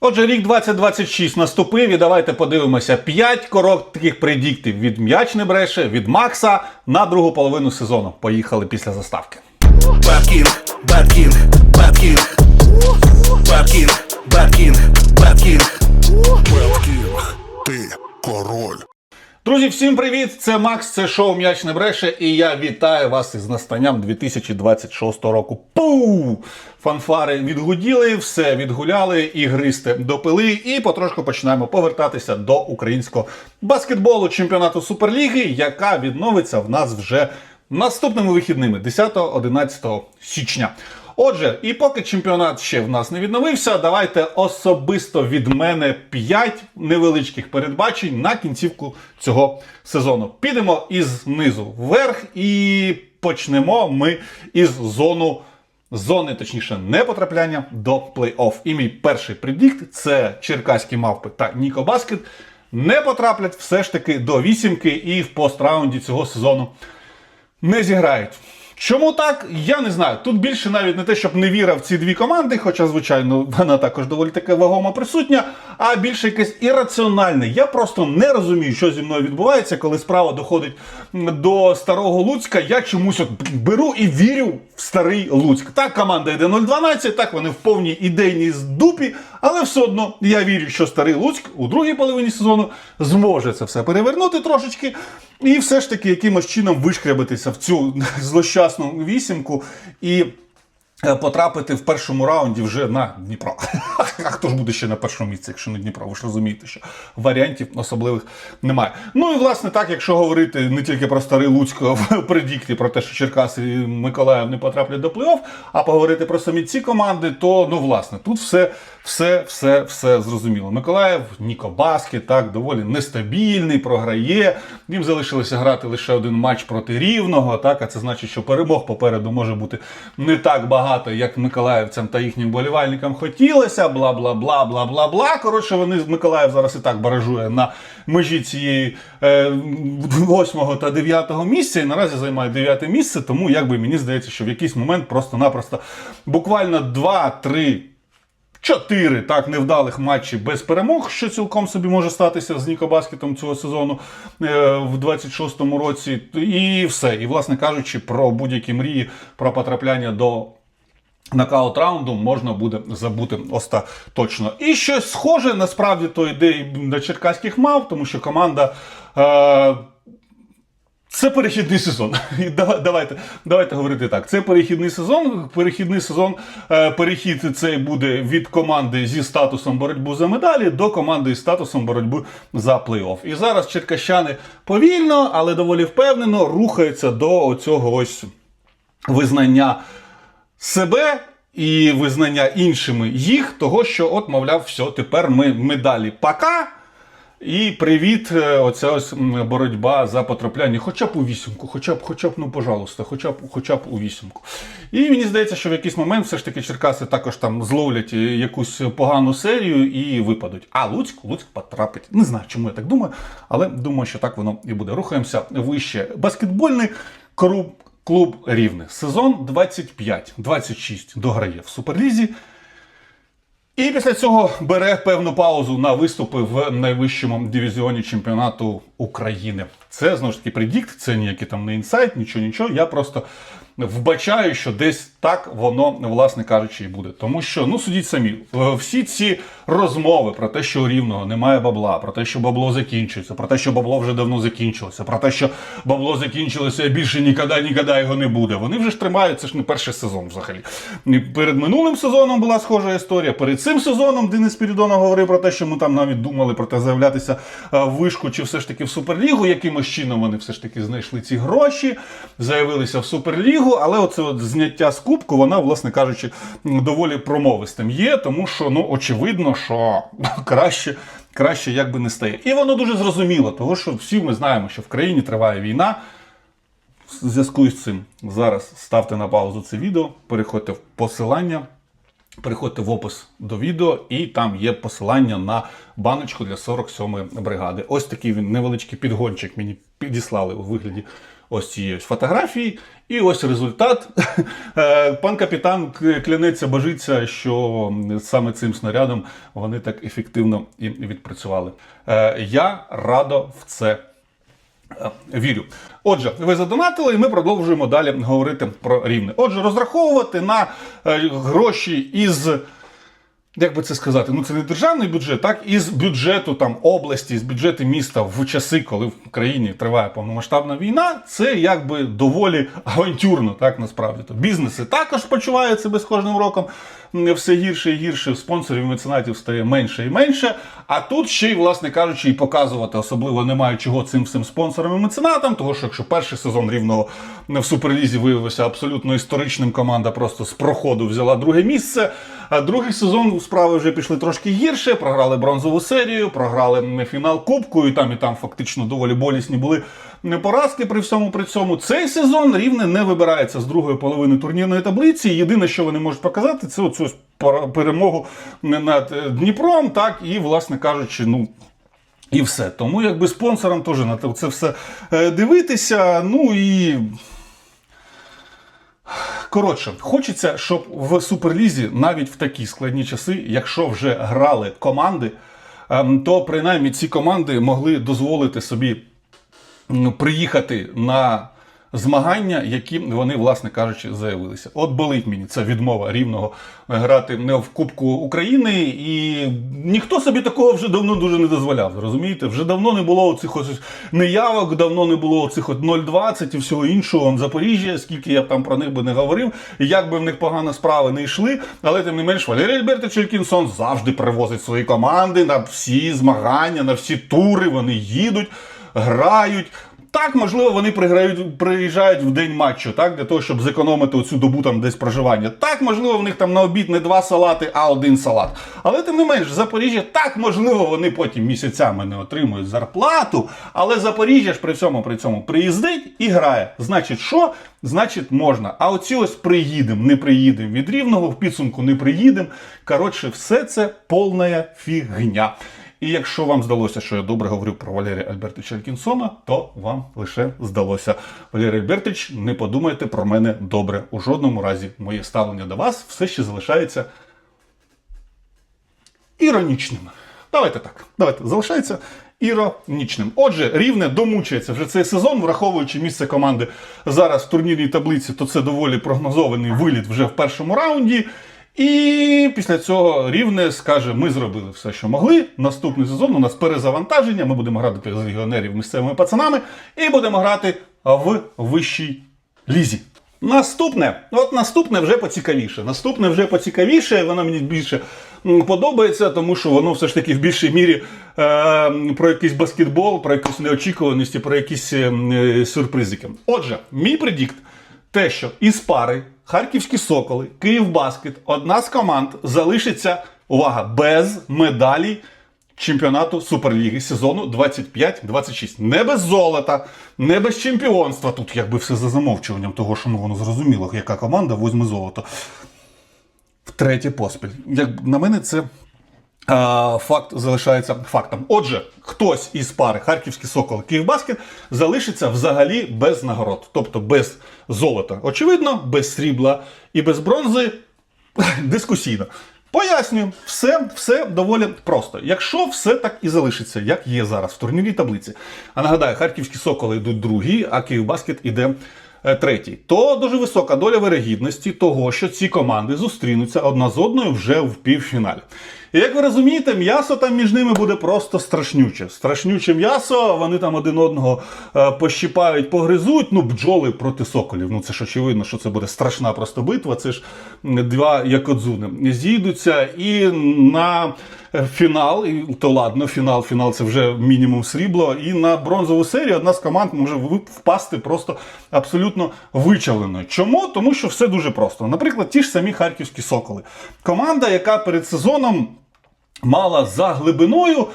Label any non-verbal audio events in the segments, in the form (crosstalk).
Отже, рік 2026 наступив і давайте подивимося 5 коротких предіктів від м'яч не бреше, від Макса на другу половину сезону. Поїхали після заставки. Bad King, Bad King, Bad King. Петкінг, ти король. Друзі, всім привіт! Це Макс, це шоу М'яч не бреше, і я вітаю вас із настанням 2026 року. Пу! Фанфари відгуділи, все відгуляли, ігристи допили, і потрошку починаємо повертатися до українського баскетболу чемпіонату Суперліги, яка відновиться в нас вже наступними вихідними 10-11 січня. Отже, і поки чемпіонат ще в нас не відновився, давайте особисто від мене 5 невеличких передбачень на кінцівку цього сезону. Підемо із низу вверх і почнемо ми із зону. Зони, точніше, не потрапляння до плей-офф. І мій перший предікт це черкаські мавпи та Ніко Баскет не потраплять все ж таки до вісімки і в постраунді цього сезону не зіграють. Чому так? Я не знаю. Тут більше навіть не те, щоб не віра в ці дві команди, хоча, звичайно, вона також доволі таки вагомо присутня, а більше якесь ірраціональне. Я просто не розумію, що зі мною відбувається, коли справа доходить до старого Луцька. Я чомусь от беру і вірю в старий Луцьк. Так, команда йде 0-12, так вони в повній ідейній здупі, але все одно я вірю, що старий Луцьк у другій половині сезону зможе це все перевернути трошечки. І все ж таки якимось чином вишкрябитися в цю (laughs) злощасну вісімку і потрапити в першому раунді вже на Дніпро. (laughs) А хто ж буде ще на першому місці, якщо не Дніпро? Ви ж розумієте, що варіантів особливих немає. Ну і власне так, якщо говорити не тільки про старий Луцьк в (laughs) предікті, про те, що Черкаси і Миколаїв не потраплять до плей-офф, а поговорити про самі ці команди, то ну власне тут все, все, все, все зрозуміло. Миколаїв, Ніко Баскет, так доволі нестабільний, програє. Їм залишилося грати лише один матч проти рівного. Так, а це значить, що перемог попереду може бути не так багато, як миколаївцям та їхнім болівальникам хотілося. Бла бла бла бла бла бла. Коротше, вони з Миколаїв зараз і так баражує на межі цієї е, 8 та 9 місця. І наразі займає 9 місце. Тому якби мені здається, що в якийсь момент просто-напросто буквально 2-3 Чотири так невдалих матчі без перемог, що цілком собі може статися з Нікобаскетом цього сезону е, в 26-му році. І все. І, власне кажучи, про будь-які мрії про потрапляння до нокаут раунду можна буде забути остаточно. І щось схоже насправді то йде і до черкаських мав, тому що команда. Е, це перехідний сезон. (laughs) Давайте, давайте говорити так. Це перехідний сезон. Перехідний сезон, е, перехід цей буде від команди зі статусом боротьби за медалі до команди із статусом боротьби за плей-офф. І зараз черкащани повільно, але доволі впевнено рухаються до цього ось визнання себе і визнання іншими їх, того, що, от, мовляв, все, тепер ми медалі пока. І привіт, е, оця ось боротьба за потрапляння, хоча б у вісімку, хоча б, хоча б, ну пожалуйста, хоча б, хоча б у вісімку. І мені здається, що в якийсь момент все ж таки Черкаси також там зловлять е, якусь погану серію і випадуть. А Луцьк, Луцьк потрапить. Не знаю, чому я так думаю, але думаю, що так воно і буде. Рухаємося вище. Баскетбольний клуб, клуб Рівне. Сезон 25-26 дограє в Суперлізі. І після цього бере певну паузу на виступи в найвищому дивізіоні чемпіонату України. Це знову ж таки предікт, це ніякий там не інсайт, нічого, нічого. Я просто вбачаю, що десь так воно, власне кажучи, і буде. Тому що, ну судіть самі, е, всі ці розмови про те, що у рівного немає бабла, про те, що бабло закінчується, про те, що бабло вже давно закінчилося, про те, що бабло закінчилося і більше ніколи, ніколи його не буде. Вони вже ж тримають, це ж не перший сезон взагалі. Перед минулим сезоном була схожа історія. Перед цим сезоном Денис Спірідонов говорив про те, що ми там навіть думали про те, заявлятися е, в вишку чи все ж таки в Суперлігу. Якимось чином вони все ж таки знайшли ці гроші, заявилися в Суперлігу, але оце от зняття з кубку, вона, власне кажучи, доволі промовистим є, тому що ну очевидно, що (laughs) краще. Краще як би не стає. І воно дуже зрозуміло, тому що всі ми знаємо, що в країні триває війна. В зв'язку з цим зараз ставте на паузу це відео, переходьте в посилання, переходьте в опис до відео, і там є посилання на баночку для 47-ї бригади. Ось такий він невеличкий підгончик мені підіслали у вигляді ось цієї фотографії. І ось результат. (laughs) Е, Пан капітан клянеться, божиться, що саме цим снарядом вони так ефективно і відпрацювали. Е, Я радо в це Е, Вірю. Отже, ви задонатили, і ми продовжуємо далі говорити про рівне. Отже, розраховувати на гроші із. Як би це сказати, ну це не державний бюджет, так із бюджету там області, з бюджету міста в часи, коли в країні триває повномасштабна війна, це якби доволі авантюрно, так насправді то бізнеси також почувають себе з кожним роком м, все гірше і гірше. Спонсорів і меценатів стає менше і менше. А тут ще й, власне кажучи, і показувати особливо немає чого цим всім спонсорам і меценатам, тому що якщо перший сезон рівного в суперлізі виявився абсолютно історичним, команда просто з проходу взяла друге місце. Другий сезон справи вже пішли трошки гірше. Програли бронзову серію, програли фінал Кубку, і там і там фактично доволі болісні були поразки при всьому при цьому. Цей сезон рівне не вибирається з другої половини турнірної таблиці. Єдине, що вони можуть показати, це оцю перемогу над е, Дніпром, так і, власне кажучи, ну. І все. Тому якби спонсорам теж на це все е, дивитися. Ну і. Коротше, хочеться, щоб в Суперлізі навіть в такі складні часи, якщо вже грали команди, ем, то принаймні ці команди могли дозволити собі приїхати на змагання, які вони, власне кажучи, заявилися. От болить мені ця відмова рівного грати не в Кубку України, і ніхто собі такого вже давно дуже не дозволяв. Розумієте? Вже давно не було цих ось неявок, давно не було цих от 0,20 і всього іншого. Запоріжжя, скільки я б там про них би не говорив, і як би в них погано справи не йшли, але тим не менш Валерій Альбертович Елькінсон завжди привозить свої команди на всі змагання, на всі тури. Вони їдуть, грають. Так, можливо, вони приграють, приїжджають в день матчу, так, для того, щоб зекономити оцю добу там десь проживання. Так, можливо, в них там на обід не два салати, а один салат. Але тим не менш, Запоріжжя, так, можливо, вони потім місяцями не отримують зарплату. Але Запоріжжя ж при всьому при цьому приїздить і грає. Значить, що? Значить, можна. А оці ось приїдемо, не приїдемо від рівного, в підсумку не приїдемо. Коротше, все це повна фігня. І якщо вам здалося, що я добре говорю про Валерія Альбертовича Алькінсона, то вам лише здалося. Валерій Альбертович, не подумайте про мене добре. У жодному разі моє ставлення до вас все ще залишається іронічним. Давайте так. Давайте залишається іронічним. Отже, рівне домучується вже цей сезон, враховуючи місце команди зараз в турнірній таблиці, то це доволі прогнозований виліт вже в першому раунді. І після цього рівне скаже: ми зробили все, що могли. Наступний сезон у нас перезавантаження. Ми будемо грати з легіонерів місцевими пацанами і будемо грати в вищій лізі. Наступне, от наступне вже поцікавіше. Наступне вже поцікавіше, воно мені більше подобається, тому що воно все ж таки в більшій мірі е, про якийсь баскетбол, про якусь неочікуваність, про якісь е, е, сюрпризики. Отже, мій предікт те, що із пари Харківські Соколи, Київбаскет, одна з команд залишиться, увага, без медалі чемпіонату Суперліги сезону 25-26. Не без золота, не без чемпіонства. Тут якби все за замовчуванням того, що ну, воно зрозуміло, яка команда возьме золото. Втретє поспіль. Як на мене, це факт залишається фактом. Отже, хтось із пари Харківський Сокол Київбаскет залишиться взагалі без нагород, тобто без золота. Очевидно, без срібла і без бронзи (laughs) дискусійно. Пояснюю, все, все доволі просто. Якщо все так і залишиться, як є зараз в турнірній таблиці. А нагадаю, харківські соколи йдуть другі, а Київбаскет іде е, третій. То дуже висока доля вирогідності того, що ці команди зустрінуться одна з одною вже в півфіналі. І як ви розумієте, м'ясо там між ними буде просто страшнюче. Страшнюче м'ясо, вони там один одного е, пощипають, погризуть. Ну, бджоли проти соколів. Ну це ж очевидно, що це буде страшна просто битва. Це ж два якодзуни зійдуться і на фінал, і то ладно, фінал, фінал це вже мінімум срібло. І на бронзову серію одна з команд може впасти просто абсолютно вичавленою. Чому? Тому що все дуже просто. Наприклад, ті ж самі харківські соколи. Команда, яка перед сезоном мала за глибиною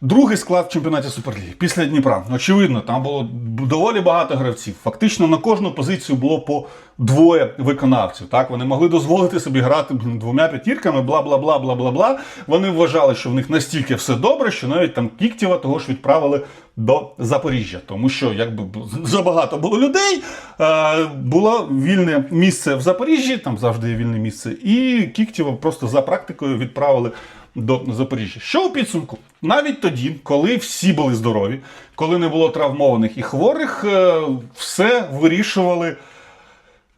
Другий склад в чемпіонаті Суперліги після Дніпра. Очевидно, там було доволі багато гравців. Фактично на кожну позицію було по двоє виконавців. Так вони могли дозволити собі грати двома п'ятірками, бла бла бла бла бла бла. Вони вважали, що в них настільки все добре, що навіть там Кіктєва того ж відправили до Запоріжжя, тому що якби забагато було людей, е, було вільне місце в Запоріжжі, там завжди є вільне місце, і Кіктєва просто за практикою відправили до Запоріжжя. Що у підсумку? Навіть тоді, коли всі були здорові, коли не було травмованих і хворих, е, все вирішували.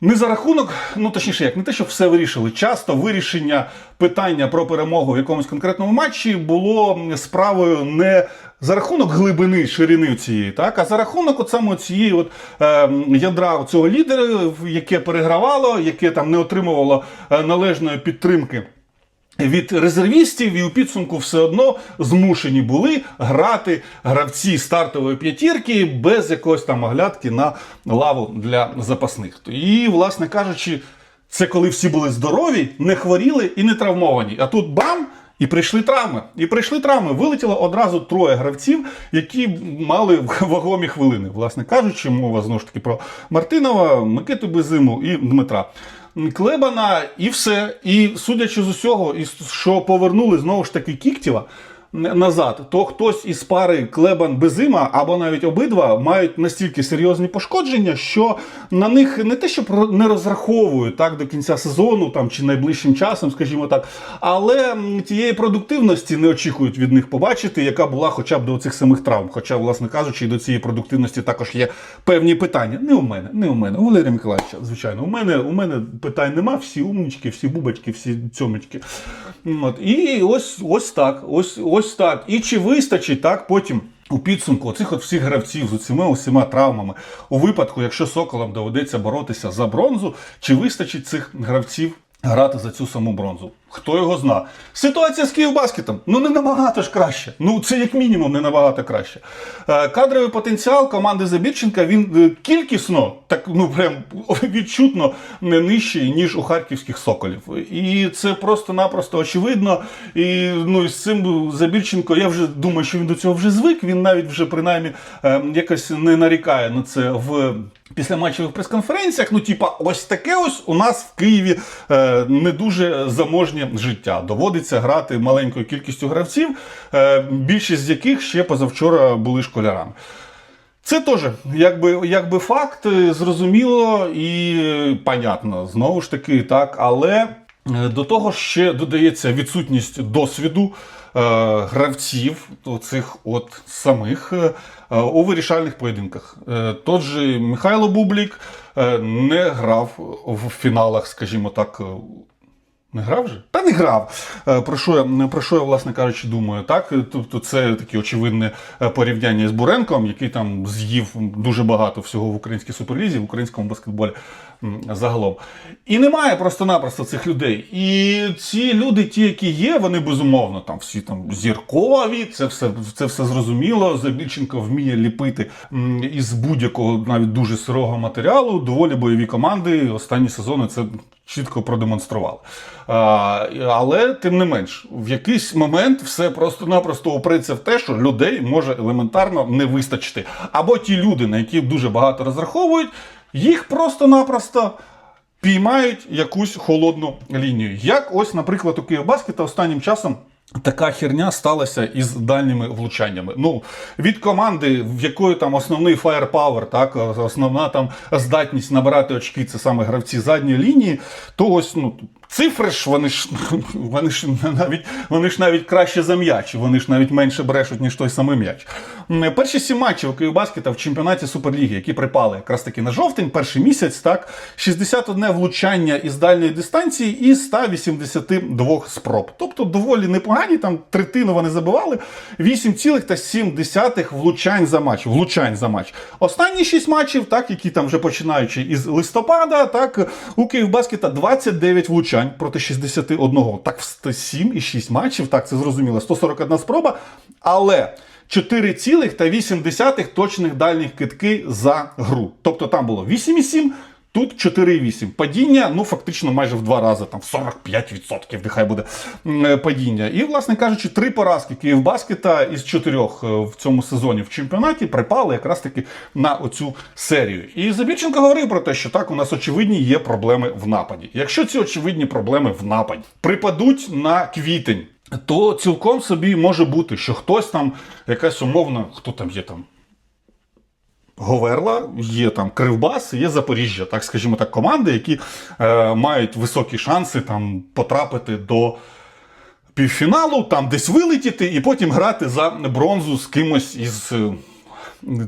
Не за рахунок, ну точніше, як не те, що все вирішили. Часто вирішення питання про перемогу в якомусь конкретному матчі було справою не за рахунок глибини ширини цієї, так, а за рахунок от саме цієї от, е, ядра цього лідера, яке перегравало, яке там не отримувало е, належної підтримки від резервістів, і у підсумку все одно змушені були грати гравці стартової п'ятірки без якоїсь там оглядки на лаву для запасних. І, власне кажучи, це коли всі були здорові, не хворіли і не травмовані. А тут бам! І прийшли травми. І прийшли травми. Вилетіло одразу троє гравців, які мали (laughs) вагомі хвилини. Власне кажучи, мова знову ж таки про Мартинова, Микиту Безиму і Дмитра. Клебана і все. І судячи з усього, і що повернули знову ж таки Кіктєва назад, то хтось із пари Клебан Безима або навіть обидва мають настільки серйозні пошкодження, що на них не те, що не розраховують так до кінця сезону там чи найближчим часом, скажімо так, але тієї продуктивності не очікують від них побачити, яка була хоча б до цих самих травм. Хоча, власне кажучи, і до цієї продуктивності також є певні питання. Не у мене, не у мене. Валерія Миколаївича, звичайно, у мене у мене питань нема. Всі умнички, всі бубочки, всі цьомочки. От. І ось ось так. Ось ось так. І чи вистачить так потім. У підсумку цих от всіх гравців з усіма усіма травмами, у випадку, якщо соколам доведеться боротися за бронзу, чи вистачить цих гравців грати за цю саму бронзу? Хто його зна? Ситуація з Київбаскетом ну не набагато ж краще. Ну це як мінімум не набагато краще. Е, Кадровий потенціал команди Забірченка він е, кількісно, так ну прям (laughs) відчутно не нижчий, ніж у харківських соколів. І це просто-напросто очевидно. І ну і з цим Забірченко, я вже думаю, що він до цього вже звик. Він навіть вже принаймні е, якось не нарікає на це в. Після матчевих прес-конференціях, ну, типа, ось таке ось у нас в Києві не дуже заможнє життя. Доводиться грати маленькою кількістю гравців, е, більшість з яких ще позавчора були школярами. Це теж якби, якби факт, е, зрозуміло і е, понятно, знову ж таки, так, але до того ще додається відсутність досвіду гравців, цих от самих у вирішальних поєдинках. Тот же Михайло Бублік не грав в фіналах, скажімо так. Не грав же? Та не грав. Е, Про що я, про що я, власне кажучи, думаю, так? Тобто це таке очевидне е, порівняння з Буренком, який там з'їв дуже багато всього в українській суперлізі, в українському баскетболі загалом. І немає просто-напросто цих людей. І ці люди, ті, які є, вони безумовно там всі там зіркові, це все, це все зрозуміло. Забільченко вміє ліпити із будь-якого навіть дуже сирого матеріалу. Доволі бойові команди останні сезони це чітко продемонстрували. А, але тим не менш, в якийсь момент все просто-напросто опреться в те, що людей може елементарно не вистачити. Або ті люди, на які дуже багато розраховують, їх просто-напросто. Піймають якусь холодну лінію. Як ось, наприклад, у Київбаскета останнім часом така херня сталася із дальніми влучаннями. Ну, від команди, в якої там основний firepower, так, основна там здатність набирати очки, це саме гравці задньої лінії, то ось ну. Цифри ж вони ж (laughs) вони ж навіть вони ж навіть краще за м'яч, вони ж навіть менше брешуть, ніж той самий м'яч. Перші сім матчів Київбаскета в чемпіонаті Суперліги, які припали якраз таки на жовтень, перший місяць, так 61 влучання із дальньої дистанції і 182 спроб. Тобто доволі непогані, там третину вони забивали. 8,7 влучань за матч. Влучань за матч. Останні 6 матчів, так, які там вже починаючи із листопада, так, у Київбаскета 29 влучань проти 61. Так, в 7 і 6 матчів, так, це зрозуміло, 141 спроба. Але 4,8 точних дальніх китки за гру. Тобто там було 8,7, Тут 4,8. Падіння, ну фактично майже в два рази, там 45% нехай буде е, падіння. І, власне кажучи, три поразки Київбаскета із чотирьох е, в цьому сезоні в чемпіонаті припали якраз таки на оцю серію. І Забірченко говорив про те, що так, у нас очевидні є проблеми в нападі. Якщо ці очевидні проблеми в нападі припадуть на квітень, то цілком собі може бути, що хтось там, якась умовна, хто там є там. Говерла, є там Кривбас, є Запоріжжя, так скажімо так, команди, які е, мають високі шанси там потрапити до півфіналу, там десь вилетіти і потім грати за бронзу з кимось із е,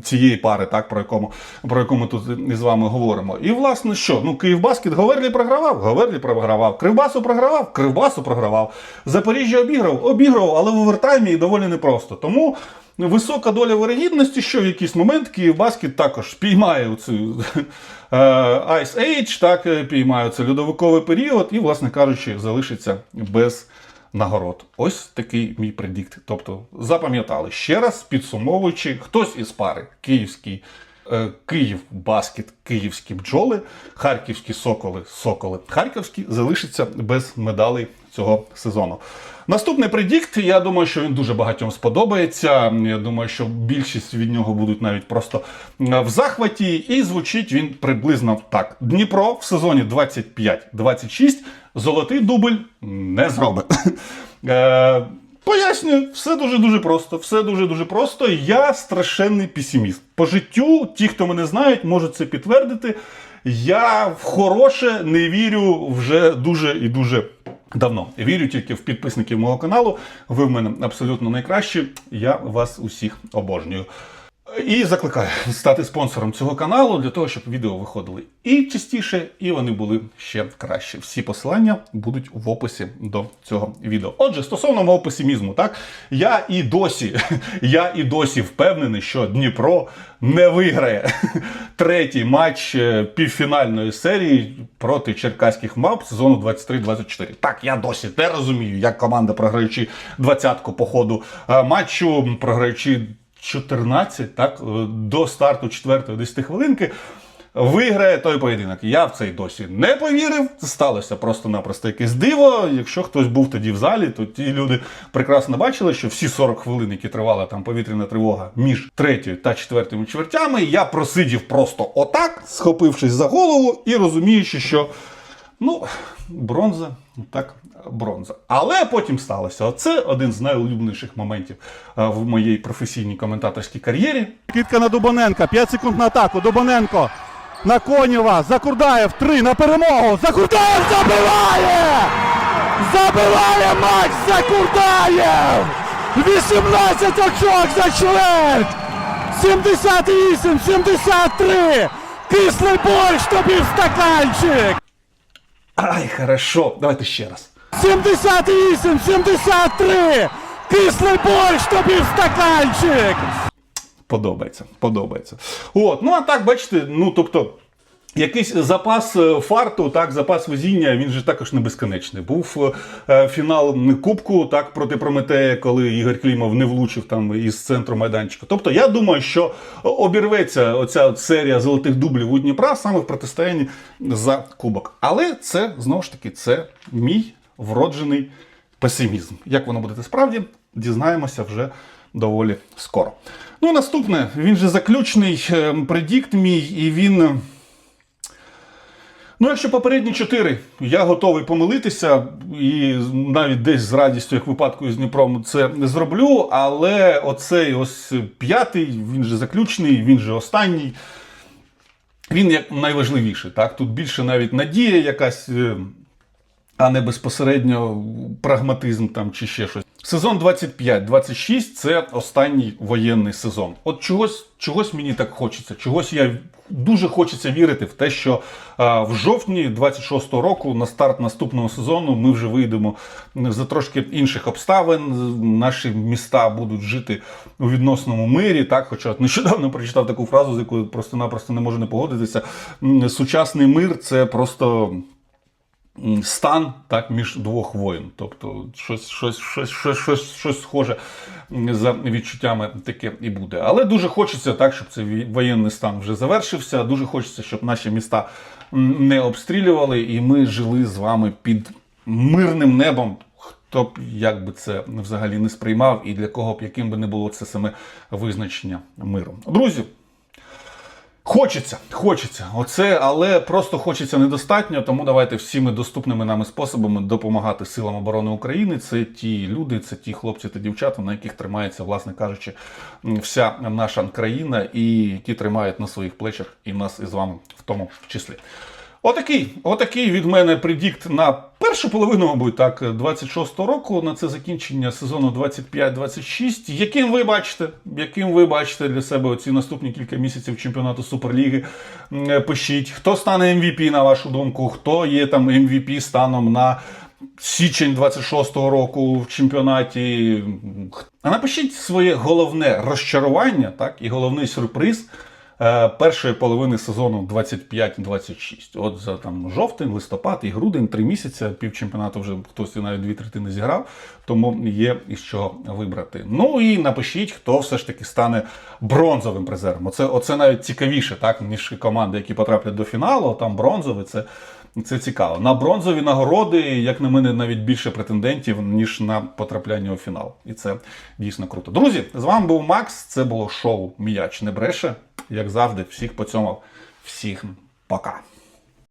цієї пари, так, про, якому, про яку ми тут із вами говоримо. І власне що? Ну, Київбаскет Говерлі програвав, Говерлі програвав, Кривбасу програвав, Кривбасу програвав. Запоріжжя обіграв, обіграв, але в овертаймі і доволі непросто. Тому висока доля вирогідності, що в якийсь момент Київбаскет також піймає цю Ice Age, так, е, піймає цей льодовиковий період і, власне кажучи, залишиться без нагород. Ось такий мій предикт. Тобто запам'ятали ще раз, підсумовуючи, хтось із пари київський. Е, Київ баскет, київські бджоли, харківські соколи, соколи, харківські залишиться без медалей цього сезону. Наступний предікт, я думаю, що він дуже багатьом сподобається. Я думаю, що більшість від нього будуть навіть просто е, в захваті, і звучить він приблизно так: Дніпро в сезоні 25-26 золотий дубль не зробить. (laughs) Пояснюю, все дуже дуже просто. Все дуже дуже просто. Я страшенний песиміст. По життю, ті, хто мене знають, можуть це підтвердити. Я в хороше не вірю вже дуже і дуже давно. Вірю тільки в підписників мого каналу. Ви в мене абсолютно найкращі. Я вас усіх обожнюю. І закликаю стати спонсором цього каналу для того, щоб відео виходили і частіше, і вони були ще краще. Всі посилання будуть в описі до цього відео. Отже, стосовно мого песимізму, так я і досі, (laughs) я і досі впевнений, що Дніпро не виграє (laughs) третій матч е, півфінальної серії проти черкаських мавп сезону 23-24. Так, я досі не розумію, як команда, програючи двадцятку по ходу е, матчу, програючи 14, так, е, до старту 4 10 хвилинки. Виграє той поєдинок. Я в цей досі не повірив. Сталося просто-напросто якесь диво. Якщо хтось був тоді в залі, то ті люди прекрасно бачили, що всі 40 хвилин, які тривала там повітряна тривога між третьою та четвертими чвертями, я просидів просто отак, схопившись за голову і розуміючи, що Ну, бронза, так, бронза. Але потім сталося. Оце один з найулюбленіших моментів е, в моїй професійній коментаторській кар'єрі. Кидка на Дубоненка, 5 секунд на атаку. Дубоненко на Конєва. Закурдаєв 3 на перемогу. Закурдаєв забиває! Забиває Макс Закурдаєв! 18 очок за чверть! 78-73! Кислий борщ тобі в стаканчик! Ай, хорошо, давайте ще раз. 78-73! Кислий борщ тобі в стаканчик! Подобається, подобається. От, ну а так, бачите, ну тобто. Якийсь запас е, фарту, так, запас везіння, він же також не безконечний. Був е, фінал Кубку так, проти Прометея, коли Ігор Клімов не влучив там із центру майданчика. Тобто я думаю, що обірветься оця серія золотих дублів у Дніпра саме в протистоянні за Кубок. Але це знову ж таки це мій вроджений песимізм. Як воно буде справді, дізнаємося вже доволі скоро. Ну, наступне, він же заключний е, предікт мій, і він. Ну, якщо попередні чотири, я готовий помилитися і навіть десь з радістю, як випадку із Дніпром, це не зроблю. Але оцей ось п'ятий, він же заключний, він же останній. Він як найважливіший. Так? Тут більше навіть надія якась, е, а не безпосередньо прагматизм там чи ще щось. Сезон 25-26 це останній воєнний сезон. От чогось, чогось мені так хочеться. Чогось я дуже хочеться вірити в те, що а, в жовтні 26-го року на старт наступного сезону ми вже вийдемо за трошки інших обставин. Наші міста будуть жити у відносному мирі. Так, хоча нещодавно прочитав таку фразу, з якою просто-напросто не можу не погодитися. Сучасний мир це просто стан так, між двох воїн. Тобто щось, щось, щось, щось, щось, щось схоже за відчуттями таке і буде. Але дуже хочеться так, щоб цей воєнний стан вже завершився. Дуже хочеться, щоб наші міста не обстрілювали, і ми жили з вами під мирним небом. Хто б як би це взагалі не сприймав, і для кого б яким би не було це саме визначення миру. Друзі, Хочеться, хочеться. Оце, але просто хочеться недостатньо. Тому давайте всіми доступними нами способами допомагати силам оборони України. Це ті люди, це ті хлопці та дівчата, на яких тримається, власне кажучи, вся наша країна, і які тримають на своїх плечах і нас із вами в тому числі. Отакий, отакий від мене предікт на першу половину, мабуть, так, 26-го року на це закінчення сезону 25-26. Яким ви бачите, яким ви бачите для себе оці наступні кілька місяців чемпіонату Суперліги? Е, Пишіть, хто стане MVP, на вашу думку, хто є там MVP станом на січень 26-го року в чемпіонаті. А напишіть своє головне розчарування, так, і головний сюрприз першої половини сезону 25-26. От за там жовтень, листопад і грудень, три місяці, півчемпіонату вже хтось навіть дві третини зіграв, тому є із чого вибрати. Ну і напишіть, хто все ж таки стане бронзовим призером. Оце, оце навіть цікавіше, так, ніж команди, які потраплять до фіналу, там бронзовий, це. Це цікаво. На бронзові нагороди, як на мене, навіть більше претендентів, ніж на потрапляння у фінал. І це дійсно круто. Друзі, з вами був Макс. Це було шоу М'яч не бреше. Як завжди, всіх поцьомав. Всіх пока.